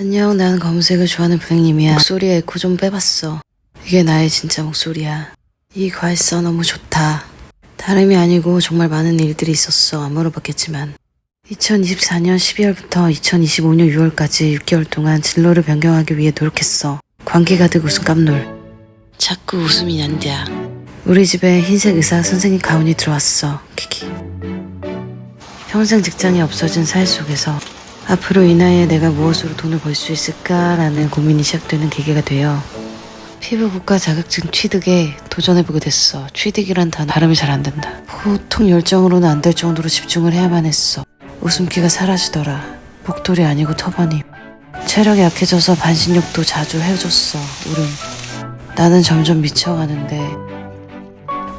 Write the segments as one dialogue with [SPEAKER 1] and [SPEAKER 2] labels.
[SPEAKER 1] 안녕, 난 검은색을 좋아하는 블랙님이야. 목소리에 에코 좀 빼봤어. 이게 나의 진짜 목소리야. 이 과일사 너무 좋다. 다름이 아니고 정말 많은 일들이 있었어. 안 물어봤겠지만. 2024년 12월부터 2025년 6월까지 6개월 동안 진로를 변경하기 위해 노력했어. 관계 가득 웃음 깜놀. 자꾸 웃음이 난다. 우리 집에 흰색 의사 선생님 가운이 들어왔어. 키키. 평생 직장이 없어진 사회 속에서 앞으로 이 나이에 내가 무엇으로 돈을 벌 수 있을까라는 고민이 시작되는 계기가 되어 피부국가 자격증 취득에 도전해보게 됐어. 취득이란 단어 발음이 잘 안 된다. 보통 열정으로는 안 될 정도로 집중을 해야만 했어. 웃음기가 사라지더라. 목도리 아니고 터버님. 체력이 약해져서 반신욕도 자주 해줬어. 울음. 나는 점점 미쳐가는데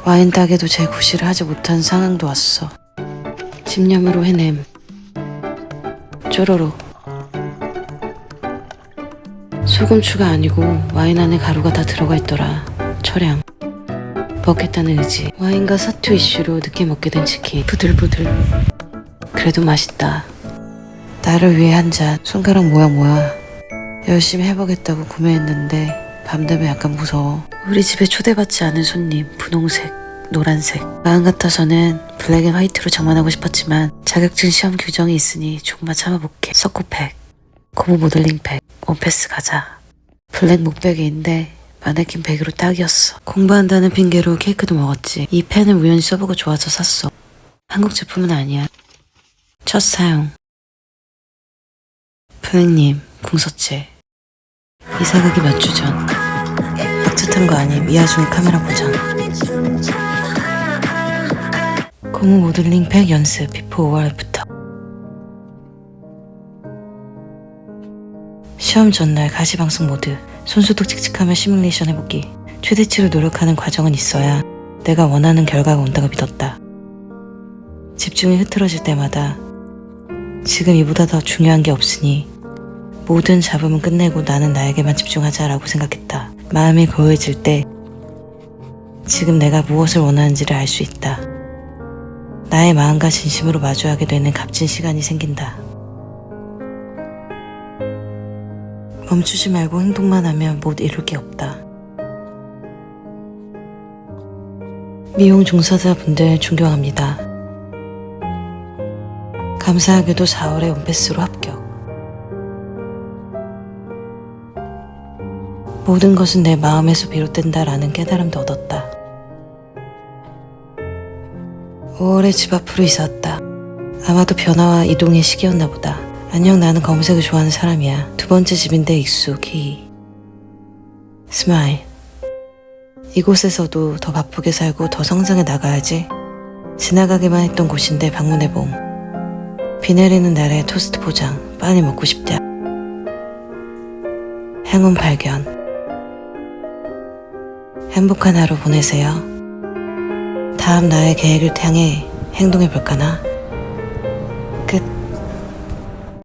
[SPEAKER 1] 와인 따개도 제 구실을 하지 못한 상황도 왔어. 집념으로 해냄. 쪼로록. 소금추가 아니고 와인 안에 가루가 다 들어가 있더라. 철양. 먹겠다는 의지. 와인과 사투 이슈로 늦게 먹게 된 치킨. 부들부들. 그래도 맛있다. 나를 위해 한 잔. 손가락 모양 뭐야. 열심히 해보겠다고 구매했는데 밤 되면 약간 무서워. 우리 집에 초대받지 않은 손님. 분홍색. 노란색. 마음 같아서는 블랙 앤 화이트로 장만하고 싶었지만 자격증 시험 규정이 있으니 조금만 참아볼게. 서코팩, 고무 모델링팩, 원패스 가자. 블랙 목베개인데 마네킹 베개로 딱이었어. 공부한다는 핑계로 케이크도 먹었지. 이 펜을 우연히 써보고 좋아서 샀어. 한국 제품은 아니야. 첫 사용. 블랙님, 궁서체. 이사 가기 몇 주 전. 박차탄 거 아님, 이 와중에 카메라 보장. 고무 모델링 팩 연습 비포 5월부터. 시험 전날 가시방송 모드 손수독 칙칙하며 시뮬레이션 해보기. 최대치로 노력하는 과정은 있어야 내가 원하는 결과가 온다고 믿었다. 집중이 흐트러질 때마다 지금 이보다 더 중요한 게 없으니 모든 잡음은 끝내고 나는 나에게만 집중하자라고 생각했다. 마음이 고요해질 때 지금 내가 무엇을 원하는지를 알 수 있다 나의 마음과 진심으로 마주하게 되는 값진 시간이 생긴다. 멈추지 말고 행동만 하면 못 이룰 게 없다. 미용 종사자분들 존경합니다. 감사하게도 4월에 온패스로 합격. 모든 것은 내 마음에서 비롯된다라는 깨달음도 얻었다. 5월에 집 앞으로 왔다. 아마도 변화와 이동의 시기였나 보다. 안녕 나는 검은색을 좋아하는 사람이야. 두 번째 집인데 익숙히. 스마일. 이곳에서도 더 바쁘게 살고 더 성장해 나가야지. 지나가기만 했던 곳인데 방문해봄. 비 내리는 날에 토스트 포장. 빨리 먹고 싶다. 행운 발견. 행복한 하루 보내세요. 다음 나의 계획을 향해 행동해 볼까나? 끝.